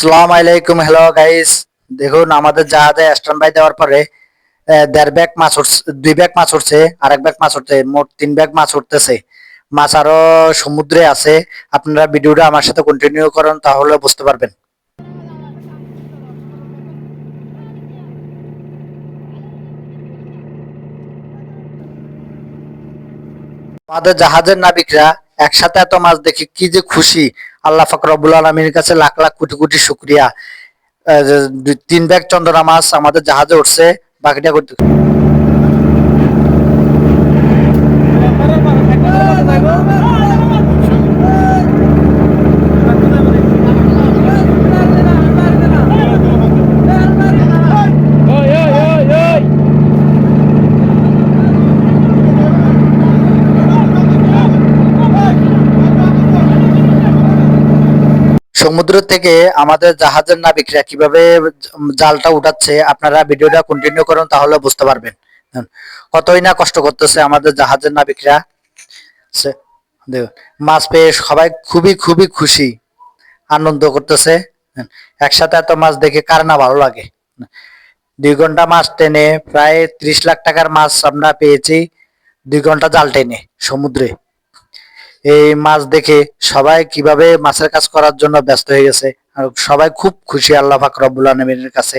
সালাম আলাইকুম hello guys দেখুন, আমাদের জাহাজে স্ট্যান্ড বাই দেওয়ার পরে দেড় ব্যাগ মাছ উঠছে, দুই ব্যাগ মাছ উঠছে আর এক ব্যাগ মাছ উঠছে, মোট তিন ব্যাগ মাছ উঠতেছে। মাছ আরও সমুদ্রে আছে। আপনারা ভিডিওটা আমার সাথে কন্টিনিউ করেন, তাহলে বুঝতে পারবেন। আমাদের জাহাজের নাবিকরা একসাথে এত মাছ দেখে কি যে খুশি। আল্লাহ ফাকরবুল আলমীর কাছে লাখ লাখ কোটি কোটি শুক্রিয়া। তিন ব্যাগ চন্দনা মাছ আমাদের জাহাজে উঠছে, বাকিটা করতে সমুদ্র থেকে আমাদের জাহাজের নাবিকরা কীভাবে জালটা উঠাচ্ছে আপনারা ভিডিওটা কন্টিনিউ করুন তাহলে বুঝতে পারবেন। কতই না কষ্ট করতেছে আমাদের জাহাজের নাবিকরা। দেখুন, মাছ পেয়ে সবাই খুবই খুবই খুশি আনন্দ করতেছে। একসাথে এত মাছ দেখে কার না ভালো লাগে। দুই ঘণ্টা মাছ টেনে প্রায় ত্রিশ লাখ টাকার মাছ আমরা পেয়েছি। দুই ঘণ্টা জাল টেনে সমুদ্রে। এই মাছ দেখে সবাই কীভাবে মাছের কাজ করার জন্য ব্যস্ত হয়ে গেছে। আর সবাই খুব খুশি আল্লাহ পাক রব্বুল আলমিনের কাছে।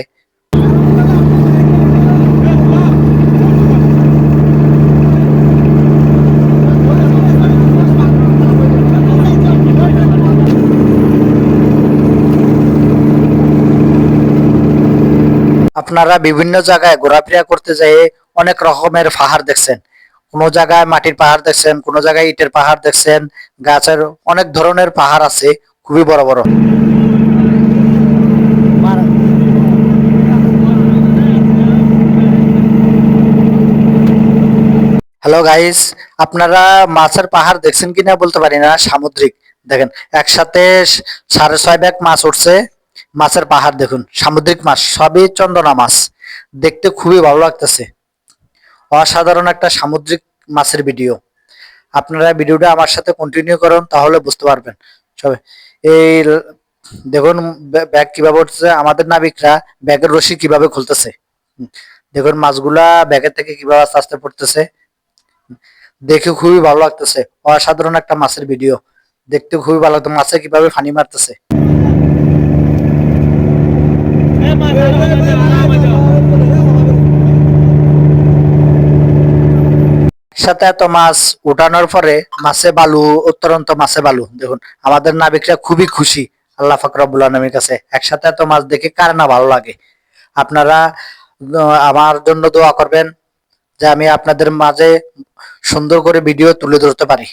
আপনারা বিভিন্ন জায়গায় ঘোরাফেরা করতে যেয়ে অনেক রকমের পাহাড় দেখছেন। কোনো জায়গায় মাটির পাহাড় দেখছেন, কোনো জায়গায় ইটের পাহাড় দেখছেন, গাছের অনেক ধরনের পাহাড় আছে, খুবই বড় বড়। হ্যালো গাইস, আপনারা মাছের পাহাড় দেখছেন কিনা বলতে পারি না, সামুদ্রিক। দেখেন, একসাথে সাড়ে ছয় ব্যাগ মাছ উঠছে, মাছের পাহাড় দেখুন, সামুদ্রিক মাছ, সবই চন্দনা মাছ। দেখতে খুবই ভালো লাগতেছে। অসাধারণ একটা সামুদ্রিক মাছের ভিডিও। আপনারা ভিডিওটা আমার সাথে কন্টিনিউ করুন, তাহলে বুঝতে পারবেন। সবাই এই দেখুন, ব্য- ব্যাগ কীভাবে উঠছে, আমাদের নাবিকরা ব্যাগের রশি কীভাবে খুলতেছে। দেখুন মাছগুলা ব্যাগের থেকে কীভাবে আস্তে আস্তে পড়তেছে। দেখে খুবই ভালো লাগতেছে। অসাধারণ একটা মাছের ভিডিও। দেখতে খুবই ভালো লাগতো, মাছে কীভাবে ফানি মারতেছে। সাথে এত মাছ উঠানোর পরে মাছে বালু অত্যন্ত মাছে বালু। দেখুন, আমাদের নাবিকরা খুবই খুশি, আল্লাহ ফাকরাবুল আলমীর কাছে। একসাথে এত মাছ দেখে কার না ভালো লাগে। আপনারা আমার জন্য দোয়া করবেন যে আমি আপনাদের মাঝে সুন্দর করে ভিডিও তুলে ধরতে পারি।